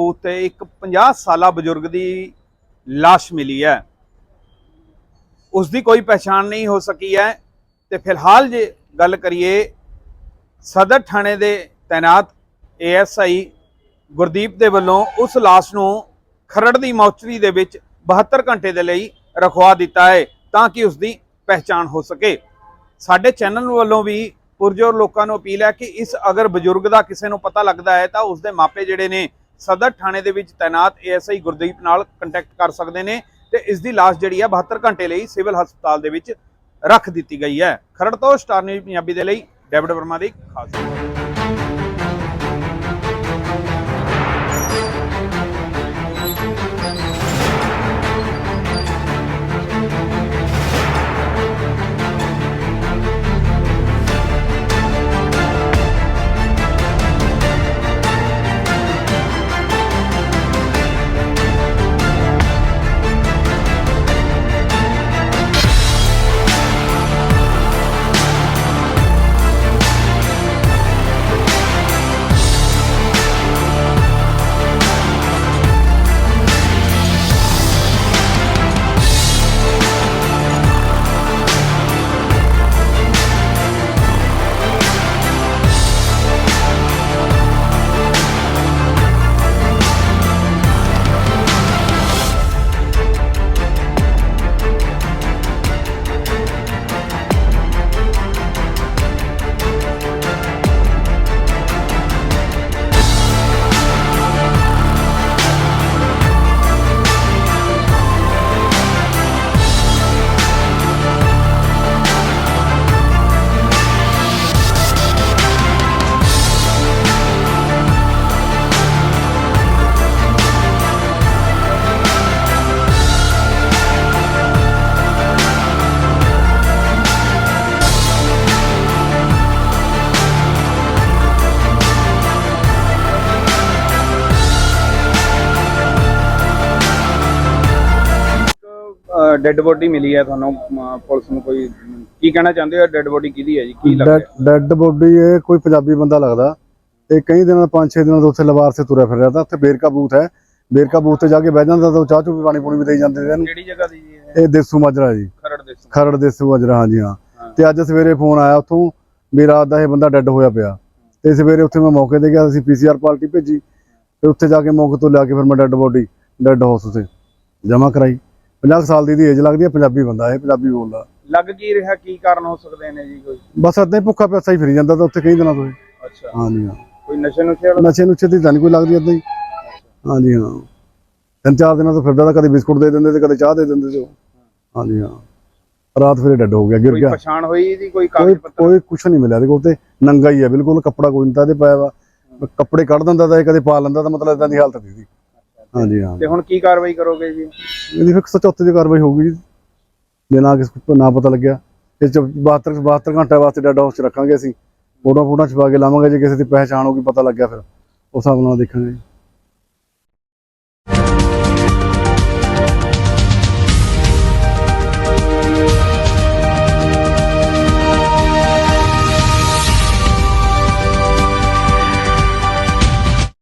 Booth ਤੇ ਇੱਕ 50 ਸਾਲਾ ਬਜ਼ੁਰਗ ਦੀ ਲਾਸ਼ ਮਿਲੀ ਹੈ। ਉਸ ਦੀ ਕੋਈ ਪਛਾਣ ਨਹੀਂ ਹੋ ਸਕੀ ਹੈ ਤੇ ਫਿਲਹਾਲ ਜੇ ਗੱਲ ਕਰੀਏ, ਸਦਰ ਥਾਣੇ ਦੇ ਤੈਨਾਤ ਏਐਸਆਈ ਗੁਰਦੀਪ ਦੇ ਵੱਲੋਂ ਉਸ ਲਾਸ਼ ਨੂੰ ਖਰੜ ਦੀ ਮੌਚਰੀ ਦੇ ਵਿੱਚ 72 ਘੰਟੇ ਦੇ ਲਈ ਰਖਵਾ ਦਿੱਤਾ ਹੈ ਤਾਂ ਕਿ ਉਸ ਦੀ ਪਹਿਚਾਣ ਹੋ ਸਕੇ। ਸਾਡੇ ਚੈਨਲ ਵੱਲੋਂ ਵੀ ਪੁਰਜੋਰ ਲੋਕਾਂ ਨੂੰ ਅਪੀਲ ਹੈ ਕਿ ਇਸ ਅਗਰ ਬਜ਼ੁਰਗ ਦਾ ਕਿਸੇ ਨੂੰ ਪਤਾ ਲੱਗਦਾ ਹੈ ਤਾਂ ਉਸ ਦੇ ਮਾਪੇ ਜਿਹੜੇ ਨੇ ਸਦਰ ਥਾਣੇ ਦੇ ਵਿੱਚ ਤੈਨਾਤ ਏਐਸਆਈ ਗੁਰਦੀਪ ਨਾਲ ਕੰਟੈਕਟ ਕਰ ਸਕਦੇ ਨੇ ਤੇ ਇਸ ਦੀ ਲਾਸ਼ ਜਿਹੜੀ ਹੈ 72 ਘੰਟੇ ਲਈ ਸਿਵਲ ਹਸਪਤਾਲ ਦੇ ਵਿੱਚ ਰੱਖ ਦਿੱਤੀ ਗਈ ਹੈ। ਖਰੜ ਤੋਂ ਸਟਾਰ ਨਿਊਜ਼ ਪੰਜਾਬੀ ਦੇ ਲਈ ਡੇਵਿਡ ਵਰਮਾ ਦੀ ਖਾਸ ਰਿਪੋਰਟ। ਡੈੱਡ ਬੋਡੀ ਮਿਲੀ ਹੈ ਤੁਹਾਨੂੰ ਪੁਲਿਸ ਨੂੰ ਕੋਈ ਕੀ ਕਹਿਣਾ ਚਾਹੁੰਦੇ ਹੋ? ਡੈੱਡ ਬੋਡੀ ਕਿਹਦੀ ਹੈ ਜੀ? ਕੀ ਲੱਗਦਾ ਡੈੱਡ ਬੋਡੀ ਇਹ ਕੋਈ ਪੰਜਾਬੀ ਬੰਦਾ ਲੱਗਦਾ। ਇਹ ਕਈ ਦਿਨਾਂ ਪੰਜ ਛੇ ਦਿਨਾਂ ਤੋਂ ਉੱਥੇ ਲਵਾਰ ਸੇ ਤੁਰਿਆ ਫਿਰ ਰਿਹਾ ਤਾਂ ਉੱਥੇ ਬੇਰਕਾ ਬੂਥ ਹੈ। ਬੇਰਕਾ ਬੂਥ ਤੇ ਜਾ ਕੇ ਬਹਿ ਜਾਂਦਾ ਤਾਂ ਉਹ ਚਾਹ ਚੂ ਵੀ ਪਾਣੀ ਪੂਣੀ ਵੀ ਦੇਈ ਜਾਂਦੇ ਨੇ ਇਹਨੂੰ। ਕਿਹੜੀ ਜਗ੍ਹਾ ਦੀ ਜੀ ਇਹ ਇਹ ਦੇਸੂ ਮਾਜਰਾ ਜੀ। ਖਰੜ ਦੇ ਖਰੜ ਦੇਸੂ ਮਾਜਰਾ ਹਾਂਜੀ ਹਾਂ। ਹਾਂ। ਤੇ ਅੱਜ ਸਵੇਰੇ ਫੋਨ ਆਇਆ ਉੱਥੋਂ ਵੀ ਰਾਤ ਦਾ ਇਹ ਬੰਦਾ ਡੈੱਡ ਹੋਇਆ ਪਿਆ। ਤੇ ਸਵੇਰੇ ਉੱਥੇ ਮੈਂ ਮੌਕੇ ਤੇ ਗਿਆ ਅਸੀਂ ਪੀਸੀਆਰ ਪਾਰਟੀ ਭੇਜੀ। ਤੇ ਉੱਥੇ ਜਾ ਕੇ ਮੌਕੇ ਤੋਂ ਲਿਆ ਕੇ ਫਿਰ ਮੈਂ ਡੈੱਡ ਬੋਡੀ ਡੈੱਡ ਹਾਊਸ ਤੇ ਜਮ੍ਹਾਂ ਕਰਾਈ। 50 ਸਾਲ ਦੀ ਦੀ ਏਜ ਲੱਗਦੀ ਹੈ ਪੰਜਾਬੀ ਬੰਦਾ ਇਹ ਪੰਜਾਬੀ ਬੋਲਦਾ। ਲੱਗ ਕੀ ਰਿਹਾ ਕੀ ਕਾਰਨ ਹੋ ਸਕਦੇ ਨੇ ਜੀ ਕੋਈ? ਬਸ ਹੀ ਭੁੱਖਾ ਪਿਆਸਾ ਹੀ ਫਿਰੀ ਜਾਂਦਾ ਤਾਂ ਉੱਥੇ ਕਈ ਦਿਨਾਂ ਤੋਂ ਇਹ। ਅੱਛਾ। ਹਾਂਜੀ ਹਾਂ। ਕੋਈ ਨਸ਼ੇ ਨੁਸ਼ੇ ਵਾਲਾ? ਨਸ਼ੇ ਨੁਸ਼ੇ ਦੀ ਤਾਂ ਨਹੀਂ ਕੋਈ ਲੱਗਦੀ ਏਦਾਂ ਹੀ। ਹਾਂਜੀ ਹਾਂ। ਤਿੰਨ ਚਾਰ ਦਿਨਾਂ ਤੋਂ ਫਿਰਦਾ ਤਾਂ ਕਦੇ ਬਿਸਕੁਟ ਦੇ ਦਿੰਦੇ ਤੇ ਕਦੇ ਚਾਹ ਦੇ ਦਿੰਦੇ ਸੀ ਉਹ। ਹਾਂਜੀ ਹਾਂ। ਰਾਤ ਫਿਰ ਡੈੱਡ ਹੋ ਗਿਆ ਗਿਰ ਕੋਈ ਗਿਆ। ਪਛਾਣ ਹੋਈ ਇਹਦੀ ਕੋਈ ਕੋਈ ਕਾਗਜ਼ ਪੱਤਰ? ਕੋਈ ਕੁਛ ਨਹੀਂ ਮਿਲਿਆ ਇਹਦੇ ਕੋਲ ਤੇ। ਨੰਗਾ ਹੀ ਹੈ ਬਿਲਕੁਲ ਕੱਪੜਾ ਕੋਈ ਨਹੀਂ ਤਾਂ ਇਹਦੇ ਪਾਇਆ ਵਾ। ਕੱਪੜੇ ਕੱਢ ਦਿੰਦਾ ਤਾਂ ਇਹ ਕਦੇ ਪਾ ਲੈਂਦਾ ਤਾਂ ਮਤਲਬ ਇਦਾਂ ਦੀ ਹਾਲਤ ਸੀ। ਇਹਦੀ ਹਾਂਜੀ ਹਾਂ। ਤੇ ਹੁਣ ਕੀ ਕਾਰਵਾਈ ਕਰੋਗੇ ਜੀ? ਇਹਦੀ ਫਿਰ 174 ਦੀ ਕਾਰਵਾਈ ਹੋਊਗੀ ਜੀ। ਜੇ ਨਾ ਕਿਸੇ ਨੂੰ ਨਾ ਪਤਾ ਲੱਗਿਆ ਇਹ 'ਚ 72 72 ਘੰਟੇ ਵਾਸਤੇ ਡੈਡ ਹਾਊਸ 'ਚ ਰੱਖਾਂਗੇ ਅਸੀਂ। ਫੋਟੋ ਫੋਟੋ ਛਪਾ ਕੇ ਲਾਵਾਂਗੇ ਜੇ ਕਿਸੇ ਦੀ ਪਹਿਚਾਣ ਹੋਊਗੀ ਪਤਾ ਲੱਗਿਆ ਫਿਰ। ਉਸ ਹਿਸਾਬ ਨਾਲ ਦੇਖਾਂਗੇ